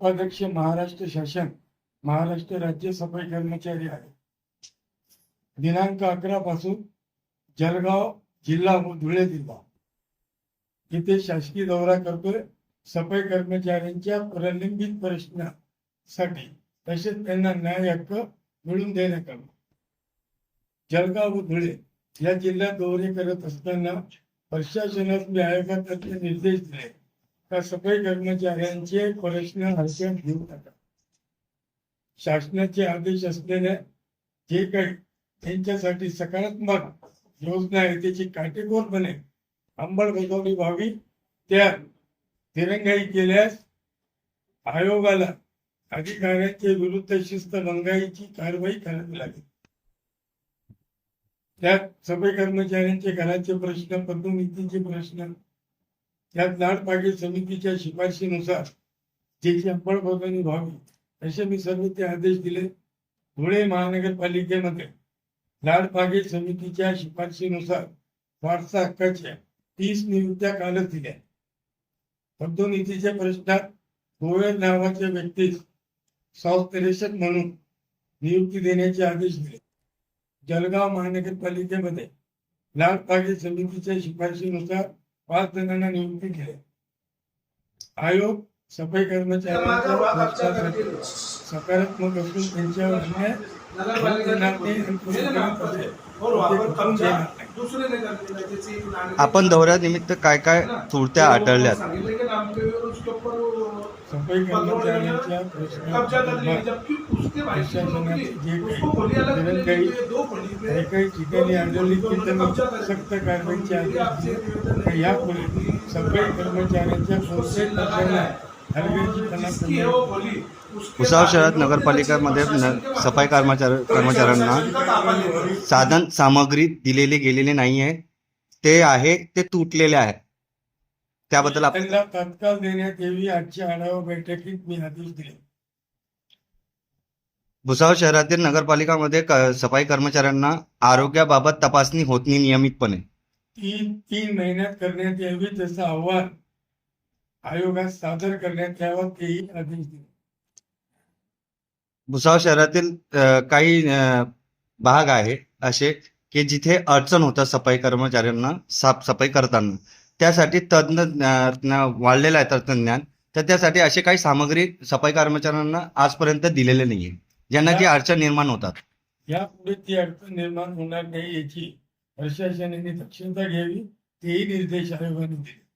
उपाध्यक्ष महाराष्ट्र शासन महाराष्ट्र राज्य सफाई कर्मचारी आहे दिनांक अकरा पासून जळगाव जिल्हा व धुळे जिल्हा. इथे शासकीय दौरा करतोय. सफाई कर्मचाऱ्यांच्या प्रलंबित प्रश्नासाठी तसेच त्यांना न्याय हक्क मिळवून देण्याकरता. जळगाव व धुळे या जिल्ह्यात दौरे करत असताना प्रशासनात मी आयोगातर्फे निर्देश दिले. त्या सफाई कर्मचाऱ्यांचे प्रश्न हरक्यात घेऊ नका. शासनाचे आदेश असलेल्या जे काही त्यांच्यासाठी सकारात्मक योजना आहे त्याची काटेकोरपणे अंमलबजावणी व्हावी. त्या दिरंगाई केल्यास आयोगाला अधिकाऱ्यांच्या विरुद्ध शिस्त भंगाईची कारवाई करावी लागेल. त्यात सफाई कर्मचाऱ्यांचे घराचे प्रश्न पदोन्नतीचे प्रश्न त्यात लाडपागी समितीच्या शिफारशीनुसार ज्याची अंमलबजावणी व्हावी असे मी सर्व ते आदेश दिले. धुळे महानगरपालिकेमध्ये लाडपागे समितीच्या शिफारशीनुसार वारसा हक्काच्या तीस नियुक्त्या कालच दिल्या. पदोन्नतीच्या प्रश्नात गोयल नावाच्या व्यक्तीस संस्थेशक म्हणून नियुक्ती देण्याचे आदेश दिले. जळगाव महानगरपालिकेमध्ये लाडपागे समितीच्या शिफारशीनुसार पाच जणांना नियुक्ती केली. आयोग सफाई कर्मचाऱ्यांच्या प्रश्नासाठी सकारात्मक असून त्यांच्यावर अन्याय होणार नाही आणि पुढीलपर्यंत असेल. ते खपून देणार नाही. आपण दौऱ्यानिमित्त काय काय त्रुट्या आढळल्यात? सफाई कर्मचाऱ्यांच्या प्रश्नासंदर्भात प्रशासनाने जे काही दिरंगाई काही काही ठिकाणी आढळली की त्यांना सक्त कारवाईचे आदेश सफाई कर्मचाऱ्यांच्या भुसावळ शहरात नगरपालिकामध्ये न- सफाई कर्मचारी कर्मचाऱ्यांना साधन सामग्री दिलेली गेलेली नाही आहे ते आहे ते तुटलेले आहे. त्याबद्दल आपण त्यांना तत्काळ देण्यात यावी आजच्या आढावा बैठकीत मी आदेश दिले. भुसावळ शहरातील नगरपालिकामध्ये क- सफाई कर्मचाऱ्यांना आरोग्याबाबत तपासणी होत नाही नियमितपणे. तीन तीन महिन्यात करण्यात यावी त्याचं अहवाल आयोगात सादर करण्यात यावा तेही आदेश दिले. भुसावळ शहरातील अ, काही अ, भाग आहे असे की जिथे अडचण होतं सफाई कर्मचाऱ्यांना साफसफाई करताना. त्यासाठी तज्ञ ज्ञा- वाढलेलं आहे तंत्रज्ञान तर त्यासाठी असे काही सामग्री सफाई कर्मचाऱ्यांना आजपर्यंत दिलेले नाहीये ज्यांना ती अडचण निर्माण होतात. यापुढे ती अडचण निर्माण होणार नाही याची प्रशासनाने दक्षता घ्यावी तेही निर्देश आयोगाने दिले.